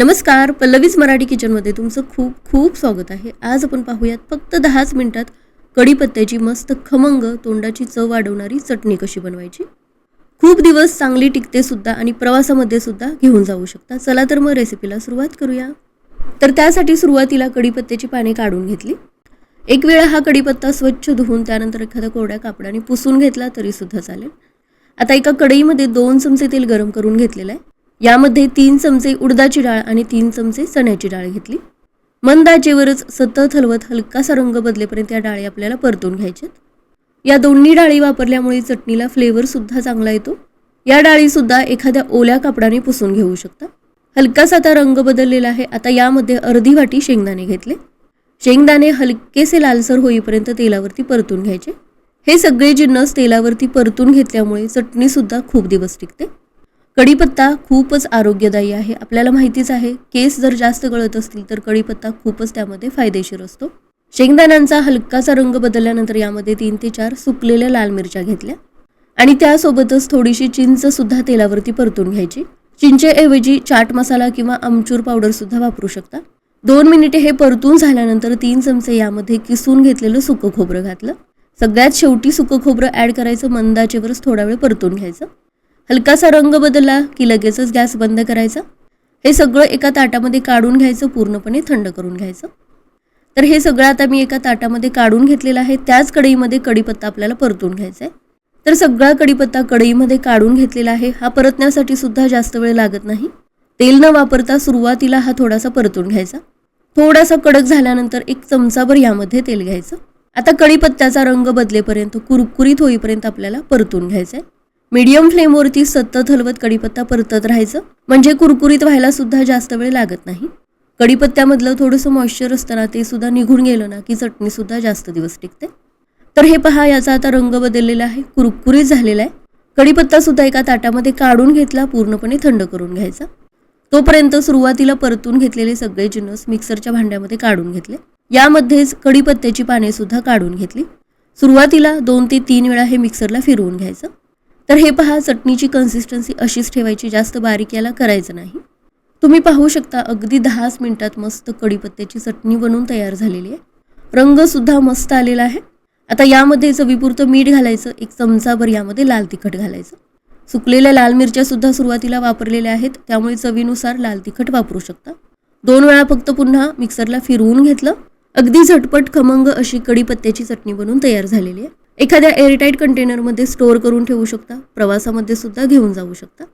नमस्कार पल्लवीज मराठी किचनमध्ये तुमचं खूप खूप स्वागत आहे. आज आपण पाहूयात फक्त दहाच मिनिटात कढीपत्त्याची मस्त खमंग तोंडाची चव वाढवणारी चटणी कशी बनवायची? खूप दिवस चांगली टिकते सुद्धा आणि प्रवासामध्ये सुद्धा घेऊन जाऊ शकता. चला तर मग रेसिपीला सुरुवात करूया. तर त्यासाठी सुरुवातीला कढीपत्त्याची पाने काढून घेतली. एक वेळा हा कढीपत्ता स्वच्छ धुवून त्यानंतर एखाद्या कोरड्या कापडाने पुसून घेतला तरी सुद्धा चालेल. आता एका कढईमध्ये दोन चमचे तेल गरम करून घेतलेलं आहे. यामध्ये तीन चमचे उडदाची डाळ आणि तीन चमचे चण्याची डाळ घेतली. मंद आचेवरच सतत हलवत हलकासा रंग बदलेपर्यंत या डाळी आपल्याला परतून घ्यायच्यात. या दोन्ही डाळी वापरल्यामुळे चटणीला फ्लेवर सुद्धा चांगला येतो. या डाळी सुद्धा एखाद्या ओल्या कापडाने पुसून घेऊ शकता. हलकासा आता रंग बदललेला आहे. आता यामध्ये अर्धी वाटी शेंगदाणे घेतले. शेंगदाणे हलकेसे लालसर होईपर्यंत तेलावरती परतून घ्यायचे. हे सगळे जिन्नस तेलावरती परतून घेतल्यामुळे चटणीसुद्धा खूप दिवस टिकते. कढीपत्ता खूपच आरोग्यदायी आहे. आपल्याला माहितीच आहे केस जर जास्त गळत असतील तर कढीपत्ता खूपच त्यामध्ये फायदेशीर असतो. शेंगदाण्यांचा हलकासा रंग बदलल्यानंतर यामध्ये तीन ते चार सुकलेल्या लाल मिरच्या घेतल्या आणि त्यासोबतच थोडीशी चिंच सुद्धा तेलावरती परतून घ्यायची. चिंचेऐवजी चाट मसाला किंवा आमचूर पावडर सुद्धा वापरू शकता. दोन मिनिटे हे परतून झाल्यानंतर तीन चमचे यामध्ये किसून घेतलेलं सुकं खोबरं घातलं. सगळ्यात शेवटी सुकं खोबरं ॲड करायचं मंदाचेवरच थोडा वेळ परतून घ्यायचं. हलकासा रंग बदलला की लगेचच गॅस बंद करायचा. हे सगळं एका ताटामध्ये काढून घ्यायचं पूर्णपणे थंड करून घ्यायचं. तर हे सगळं आता मी एका ताटामध्ये काढून घेतलेलं आहे. त्याच कढईमध्ये कढीपत्ता आपल्याला परतून घ्यायचा आहे. तर सगळा कढीपत्ता कढईमध्ये काढून घेतलेला आहे. हा परतण्यासाठी सुद्धा जास्त वेळ लागत नाही. तेल न वापरता सुरुवातीला हा थोडासा परतून घ्यायचा. थोडासा कडक झाल्यानंतर एक चमचाभर यामध्ये तेल घ्यायचं. आता कढीपत्त्याचा रंग बदलेपर्यंत कुरकुरीत होईपर्यंत आपल्याला परतून घ्यायचा आहे मीडियम फ्लेमवरती सतत हलवत कढीपत्ता परतत राहायचं. म्हणजे कुरकुरीत व्हायला सुद्धा जास्त वेळ लागत नाही. कढीपत्त्यामधलं थोडंसं मॉइश्चर असताना ते सुद्धा निघून गेलं ना की चटणी सुद्धा जास्त दिवस टिकते. तर हे पहा याचा आता रंग बदललेला आहे. कुरकुरीत झालेला आहे. कढीपत्ता सुद्धा एका ताटामध्ये काढून घेतला पूर्णपणे थंड करून घ्यायचा. तोपर्यंत सुरुवातीला परतून घेतलेले सगळे जिन्नस मिक्सरच्या भांड्यामध्ये काढून घेतले. यामध्येच कढीपत्त्याची पाने सुद्धा काढून घेतली. सुरुवातीला दोन ते तीन वेळा हे मिक्सरला फिरवून घ्यायचं. तर हे पहा चटणीची कन्सिस्टन्सी अशीच ठेवायची जास्त बारीक याला करायचं नाही. तुम्ही पाहू शकता अगदी दहाच मिनिटात मस्त कढीपत्त्याची चटणी बनवून तयार झालेली आहे. रंग सुद्धा मस्त आलेला आहे. आता यामध्ये चवीपुरतं मीठ घालायचं एक चमचाभर यामध्ये लाल तिखट घालायचं. सुकलेल्या लाल मिरच्या सुद्धा सुरुवातीला वापरलेल्या आहेत त्यामुळे चवीनुसार लाल तिखट वापरू शकता. दोन वेळा फक्त पुन्हा मिक्सरला फिरवून घेतलं. अगदी झटपट खमंग अशी कढीपत्त्याची चटणी बनवून तयार झालेली आहे. एखाद्या एअरटाईट कंटेनरमध्ये स्टोअर करून ठेवू शकता प्रवासामध्ये सुद्धा घेऊन जाऊ शकता.